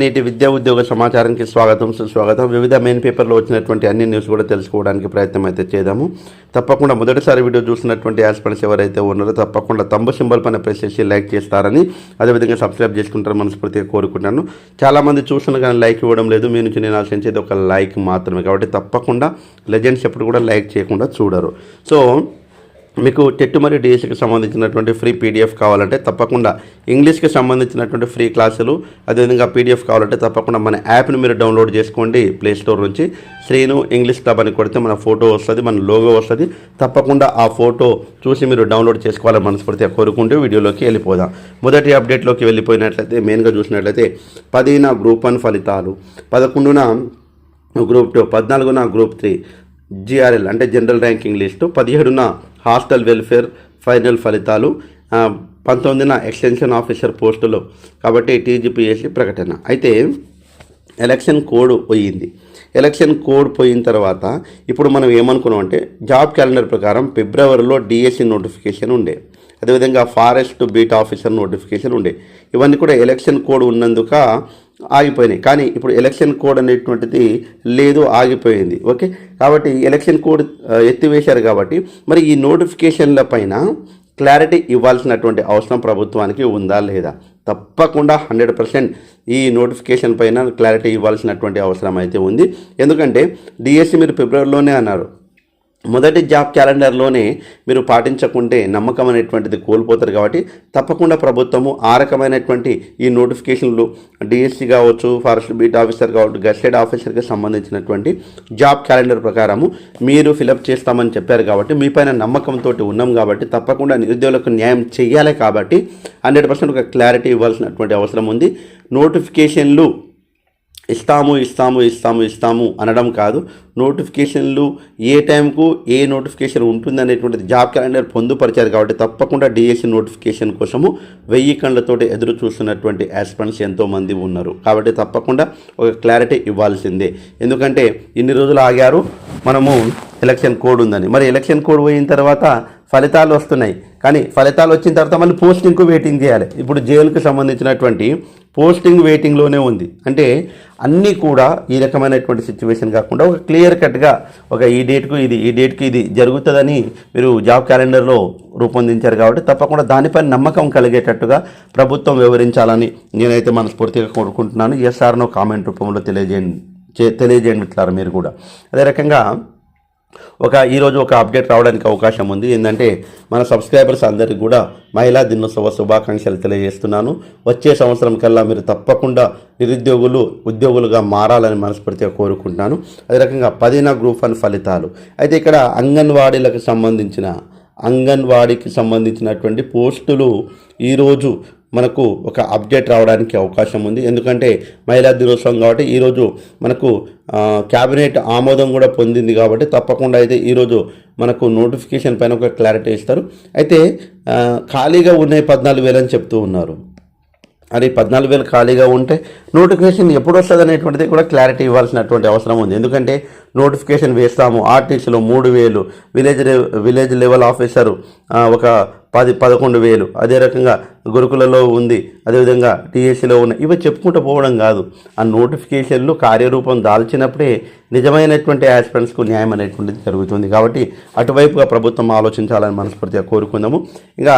నేటి విద్యా ఉద్యోగ సమాచారానికి స్వాగతం సుస్వాగతం. వివిధ మెయిన్ పేపర్లో వచ్చినటువంటి అన్ని న్యూస్ కూడా తెలుసుకోవడానికి ప్రయత్నం అయితే చేద్దాము. తప్పకుండా మొదటిసారి వీడియో చూసినటువంటి యాస్పెన్స్ ఎవరైతే ఉన్నారో. తప్పకుండా తంబు సింబల్ పైన ప్రెస్ చేసి లైక్ చేస్తారని అదేవిధంగా సబ్స్క్రైబ్ చేసుకుంటారని మనస్ఫూర్తిగా కోరుకుంటాను చాలామంది చూస్తున్న కానీ లైక్ ఇవ్వడం లేదు. మీ నుంచి నేను ఆశించేది ఒక లైక్ మాత్రమే. కాబట్టి తప్పకుండా లెజెండ్స్ ఎప్పుడు కూడా లైక్ చేయకుండా చూడరు. సో మీకు టెట్ మరియు డిఎస్సికి సంబంధించినటువంటి ఫ్రీ పీడిఎఫ్ కావాలంటే తప్పకుండా ఇంగ్లీష్కి సంబంధించినటువంటి ఫ్రీ క్లాసులు అదేవిధంగా పీడిఎఫ్ కావాలంటే తప్పకుండా మన యాప్ని మీరు డౌన్లోడ్ చేసుకోండి ప్లే స్టోర్ నుంచి. శ్రీను ఇంగ్లీష్ క్లబ్ అని కొడితే మన ఫోటో వస్తుంది మన లోగో వస్తుంది. తప్పకుండా ఆ ఫోటో చూసి మీరు డౌన్లోడ్ చేసుకోవాలని మనస్ఫూర్తిగా కోరుకుంటూ వీడియోలోకి వెళ్ళిపోదాం. మొదటి అప్డేట్లోకి వెళ్ళిపోయినట్లయితే మెయిన్గా చూసినట్లయితే పదిన గ్రూప్ వన్ ఫలితాలు పదకొండున గ్రూప్ టూ పద్నాలుగున గ్రూప్ త్రీ జిఆర్ఎల్ అంటే జనరల్ ర్యాంకింగ్ లిస్టు పదిహేడున హాస్టల్ వెల్ఫేర్ ఫైనల్ ఫలితాలు పంతొమ్మిదిన ఎక్స్టెన్షన్ ఆఫీసర్ పోస్టులు కాబట్టి టీజీపీఎస్సీ ప్రకటన. అయితే ఎలక్షన్ కోడ్ పోయింది. ఎలక్షన్ కోడ్ పోయిన తర్వాత ఇప్పుడు మనం ఏమనుకున్నాం అంటే జాబ్ క్యాలెండర్ ప్రకారం ఫిబ్రవరిలో డిఎస్సి నోటిఫికేషన్ ఉండే. అదేవిధంగా ఫారెస్ట్ బీట్ ఆఫీసర్ నోటిఫికేషన్ ఉండే. ఇవన్నీ కూడా ఎలక్షన్ కోడ్ ఉన్నందుక ఆగిపోయినాయి. కానీ ఇప్పుడు ఎలక్షన్ కోడ్ అనేటువంటిది లేదు ఆగిపోయింది. ఓకే? కాబట్టి ఎలక్షన్ కోడ్ ఎత్తివేశారు కాబట్టి మరి ఈ నోటిఫికేషన్ల పైన క్లారిటీ ఇవ్వాల్సినటువంటి అవసరం ప్రభుత్వానికి ఉందా లేదా? తప్పకుండా హండ్రెడ్ పర్సెంట్ ఈ నోటిఫికేషన్ పైన క్లారిటీ ఇవ్వాల్సినటువంటి అవసరం అయితే ఉంది. ఎందుకంటే డిఎస్సి మీరు ఫిబ్రవరిలోనే అన్నారు. మొదటి జాబ్ క్యాలెండర్లోనే మీరు పాటించకుంటే నమ్మకం అనేటువంటిది కోల్పోతారు కాబట్టి తప్పకుండా ప్రభుత్వము ఆ రకమైనటువంటి ఈ నోటిఫికేషన్లు డిఎస్సి కావచ్చు ఫారెస్ట్ బీట్ ఆఫీసర్ కావచ్చు గస్టెడ్ ఆఫీసర్కి సంబంధించినటువంటి జాబ్ క్యాలెండర్ ప్రకారము మీరు ఫిలప్ చేస్తామని చెప్పారు కాబట్టి మీ పైన నమ్మకంతో ఉన్నాం కాబట్టి తప్పకుండా నిరుద్యోగులకు న్యాయం చేయాలి కాబట్టి హండ్రెడ్ పర్సెంట్ ఒక క్లారిటీ ఇవ్వాల్సినటువంటి అవసరం ఉంది. నోటిఫికేషన్లు ఇస్తాము ఇస్తాము ఇస్తాము ఇస్తాము అనడం కాదు. నోటిఫికేషన్లు ఏ టైంకు ఏ నోటిఫికేషన్ ఉంటుంది అనేటువంటిది జాబ్ క్యాలెండర్ పొందుపరిచారు కాబట్టి తప్పకుండా డిఎస్సి నోటిఫికేషన్ కోసము వెయ్యి కళ్ళతోటి ఎదురు చూస్తున్నటువంటి యాస్పిరెంట్స్ ఎంతోమంది ఉన్నారు. కాబట్టి తప్పకుండా ఒక క్లారిటీ ఇవ్వాల్సిందే. ఎందుకంటే ఇన్ని రోజులు ఆగారు మనము ఎలక్షన్ కోడ్ ఉందని. మరి ఎలక్షన్ కోడ్ పోయిన తర్వాత ఫలితాలు వస్తున్నాయి. కానీ ఫలితాలు వచ్చిన తర్వాత మళ్ళీ పోస్టింగ్కు వెయిటింగ్ చేయాలి. ఇప్పుడు జైలుకు సంబంధించినటువంటి పోస్టింగ్ వెయిటింగ్లోనే ఉంది. అంటే అన్నీ కూడా ఈ రకమైనటువంటి సిచ్యువేషన్ కాకుండా ఒక క్లియర్ కట్గా ఒక ఈ డేట్కు ఇది ఈ డేట్కి ఇది జరుగుతుందని మీరు జాబ్ క్యాలెండర్లో రూపొందించారు కాబట్టి తప్పకుండా దానిపై నమ్మకం కలిగేటట్టుగా ప్రభుత్వం వివరించాలని నేనైతే మనస్ఫూర్తిగా కోరుకుంటున్నాను. ఎస్ఆర్నో కామెంట్ రూపంలో తెలియజేయండి. చే- తెలియజేయండి మీరు కూడా. అదే రకంగా ఒక ఈరోజు ఒక అప్డేట్ రావడానికి అవకాశం ఉంది. ఏంటంటే మన సబ్స్క్రైబర్స్ అందరికీ కూడా మహిళా దినోత్సవ శుభాకాంక్షలు తెలియజేస్తున్నాను. వచ్చే సంవత్సరం కల్లా మీరు తప్పకుండా నిరుద్యోగులు ఉద్యోగులుగా మారాలని మనస్ఫూర్తిగా కోరుకుంటున్నాను. అదే రకంగా పదిన గ్రూప్ వన్ ఫలితాలు. అయితే ఇక్కడ అంగన్వాడీలకు సంబంధించిన అంగన్వాడీకి సంబంధించినటువంటి పోస్టులు ఈరోజు మనకు ఒక అప్డేట్ రావడానికి అవకాశం ఉంది. ఎందుకంటే మహిళా దినోత్సవం కాబట్టి ఈరోజు మనకు క్యాబినెట్ ఆమోదం కూడా పొందింది కాబట్టి తప్పకుండా అయితే ఈరోజు మనకు నోటిఫికేషన్ పైన ఒక క్లారిటీ ఇస్తారు. అయితే ఖాళీగా ఉన్నాయి పద్నాలుగు వేలు అని చెప్తూ ఉన్నారు. అది పద్నాలుగు వేలు ఖాళీగా ఉంటే నోటిఫికేషన్ ఎప్పుడు వస్తుంది అనేటువంటిది కూడా క్లారిటీ ఇవ్వాల్సినటువంటి అవసరం ఉంది. ఎందుకంటే నోటిఫికేషన్ వేస్తాము. ఆర్టీసీలో మూడు వేలు విలేజ్ విలేజ్ లెవెల్ ఆఫీసరు ఒక పది పదకొండు వేలు. అదే రకంగా గురుకులలో ఉంది అదేవిధంగా టీఎస్సీలో ఉన్న ఇవి చెప్పుకుంటూ పోవడం కాదు. ఆ నోటిఫికేషన్లు కార్యరూపం దాల్చినప్పుడే నిజమైనటువంటి ఆస్పిరెంట్స్కు న్యాయం అనేటువంటిది జరుగుతుంది. కాబట్టి అటువైపుగా ప్రభుత్వం ఆలోచించాలని మనస్ఫూర్తిగా కోరుకుందాము. ఇంకా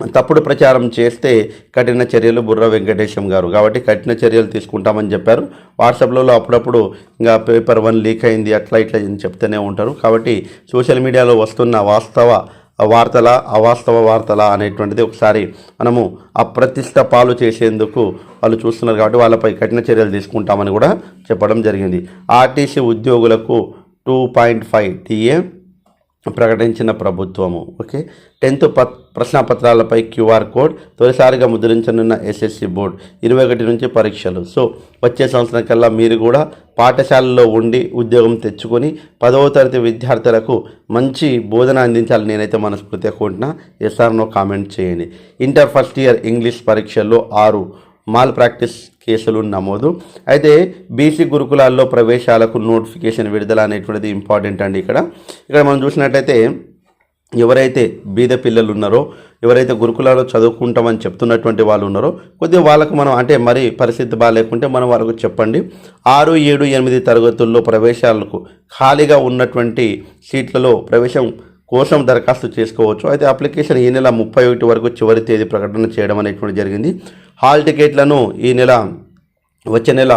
తప్పుడు ప్రచారం చేస్తే కఠిన చర్యలు బుర్ర వెంకటేశం గారు. కాబట్టి కఠిన చర్యలు తీసుకుంటామని చెప్పారు. వాట్సాప్లలో అప్పుడప్పుడు ఇంకా పేపర్ వన్ లీక్ అయింది అట్లా ఇట్లా అని చెప్తూనే ఉంటారు. కాబట్టి సోషల్ మీడియాలో వస్తున్న వాస్తవ వార్తల అవాస్తవ వార్తల అనేటువంటిది ఒకసారి మనము అప్రతిష్ట పాలు చేసేందుకు వాళ్ళు చూస్తున్నారు. కాబట్టి వాళ్ళపై కఠిన చర్యలు తీసుకుంటామని కూడా చెప్పడం జరిగింది. ఆర్టీసీ ఉద్యోగులకు టూ పాయింట్ ఫైవ్ టీఏ ప్రకటించిన ప్రభుత్వము. ఓకే? టెన్త్ పత్ ప్రశ్నపత్రాలపై క్యూఆర్ కోడ్ తొలిసారిగా ముద్రించనున్న ఎస్ఎస్సి బోర్డ్ ఇరవై ఒకటి నుంచి పరీక్షలు. సో వచ్చే సంవత్సరం కల్లా మీరు కూడా పాఠశాలలో ఉండి ఉద్యోగం తెచ్చుకొని పదవ తరగతి విద్యార్థులకు మంచి బోధన అందించాలని నేనైతే మనస్ఫూర్తిగా కోరుతున్నా ఎస్ఆర్నో కామెంట్ చేయండి. ఇంటర్ ఫస్ట్ ఇయర్ ఇంగ్లీష్ పరీక్షల్లో ఆరు. మాల్ ప్రాక్టీస్ కేసులు నమోదు. అయితే బీసీ గురుకులాల్లో ప్రవేశాలకు నోటిఫికేషన్ విడుదల అనేటువంటిది ఇంపార్టెంట్ అండి ఇక్కడ. ఇక్కడ మనం చూసినట్టయితే ఎవరైతే బీద పిల్లలు ఉన్నారో ఎవరైతే గురుకులాలో చదువుకుంటామని చెప్తున్నటువంటి వాళ్ళు ఉన్నారో కొద్దిగా వాళ్ళకు మనం అంటే మరి పరిస్థితి బాగాలేకుంటే మనం వాళ్ళకు చెప్పండి. ఆరు ఏడు ఎనిమిది తరగతుల్లో ప్రవేశాలకు ఖాళీగా ఉన్నటువంటి సీట్లలో ప్రవేశం కోసం దరఖాస్తు చేసుకోవచ్చు. అయితే అప్లికేషన్ ఈ నెల ముప్పై ఒకటి వరకు చివరి తేదీ ప్రకటన చేయడం అనేటువంటి జరిగింది. హాల్ టికెట్లను ఈ నెల వచ్చే నెల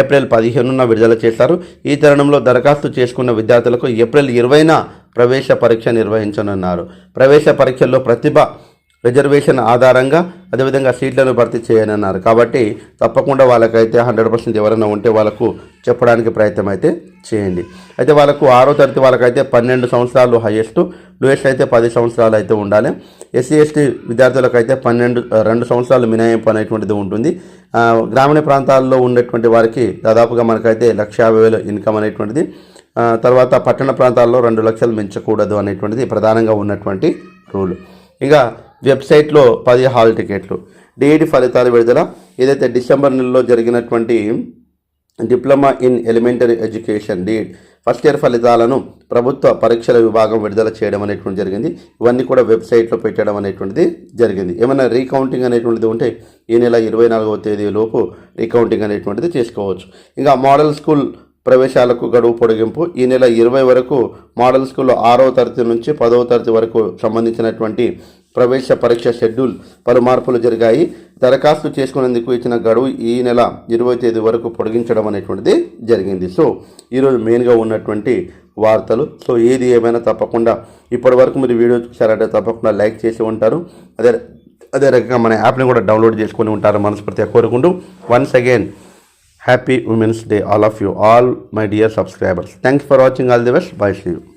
ఏప్రిల్ పదిహేనున విడుదల చేస్తారు ఈ తరుణంలో దరఖాస్తు చేసుకున్న విద్యార్థులకు ఏప్రిల్ ఇరవైన ప్రవేశ పరీక్ష నిర్వహించనున్నారు. ప్రవేశ పరీక్షల్లో ప్రతిభ రిజర్వేషన్ ఆధారంగా అదేవిధంగా సీట్లను భర్తీ చేయనన్నారు. కాబట్టి తప్పకుండా వాళ్ళకైతే హండ్రెడ్ పర్సెంట్ ఎవరైనా ఉంటే వాళ్ళకు చెప్పడానికి ప్రయత్నం అయితే చేయండి. అయితే వాళ్ళకు ఆరో తరగతి వాళ్ళకైతే పన్నెండు సంవత్సరాలు హైయెస్ట్ లోయెస్ట్ అయితే పది సంవత్సరాలు అయితే ఉండాలి. ఎస్సీ ఎస్టీ విద్యార్థులకైతే పన్నెండు రెండు సంవత్సరాలు మినహాయింపు అనేటువంటిది ఉంటుంది. గ్రామీణ ప్రాంతాల్లో ఉన్నటువంటి వారికి దాదాపుగా మనకైతే లక్ష యాభై వేలు ఇన్కమ్ అనేటువంటిది. తర్వాత పట్టణ ప్రాంతాల్లో రెండు లక్షలు మించకూడదు అనేటువంటిది ప్రధానంగా ఉన్నటువంటి రూల్. ఇక వెబ్సైట్లో పది హాల్ టికెట్లు. డిఈడి ఫలితాలు విడుదల. ఏదైతే డిసెంబర్ నెలలో జరిగినటువంటి diploma in elementary education DEd first year ఫలితాలను ప్రభుత్వ పరీక్షల విభాగం విడుదల చేయడం అనేటువంటి జరిగింది. ఇవన్నీ కూడా వెబ్సైట్లో పెట్టడం అనేటువంటిది జరిగింది. ఏమైనా రీకౌంటింగ్ అనేటువంటిది ఉంటే ఈ నెల ఇరవై నాలుగవ తేదీ లోపు రీకౌంటింగ్ అనేటువంటిది చేసుకోవచ్చు. ఇంకా మోడల్ స్కూల్ ప్రవేశాలకు గడువు పొడిగింపు. ఈ నెల ఇరవై వరకు మోడల్ స్కూల్లో ఆరవ తరగతి నుంచి పదవ తరగతి వరకు సంబంధించినటువంటి ప్రవేశ పరీక్ష షెడ్యూల్ పలు మార్పులు జరిగాయి. దరఖాస్తు చేసుకునేందుకు ఇచ్చిన గడువు ఈ నెల ఇరవై తేదీ వరకు పొడిగించడం అనేటువంటిది జరిగింది. సో ఈరోజు మెయిన్గా ఉన్నటువంటి వార్తలు. సో ఏది ఏమైనా తప్పకుండా ఇప్పటి వరకు మీరు వీడియో చూసారంటే తప్పకుండా లైక్ చేసి ఉంటారు. అదే అదే రకంగా మన యాప్ని కూడా డౌన్లోడ్ చేసుకొని ఉంటారు మనస్ఫూర్తిగా కోరుకుంటూ once again happy women's day all of you all my dear subscribers. Thanks for watching. All the best. Bye. See you.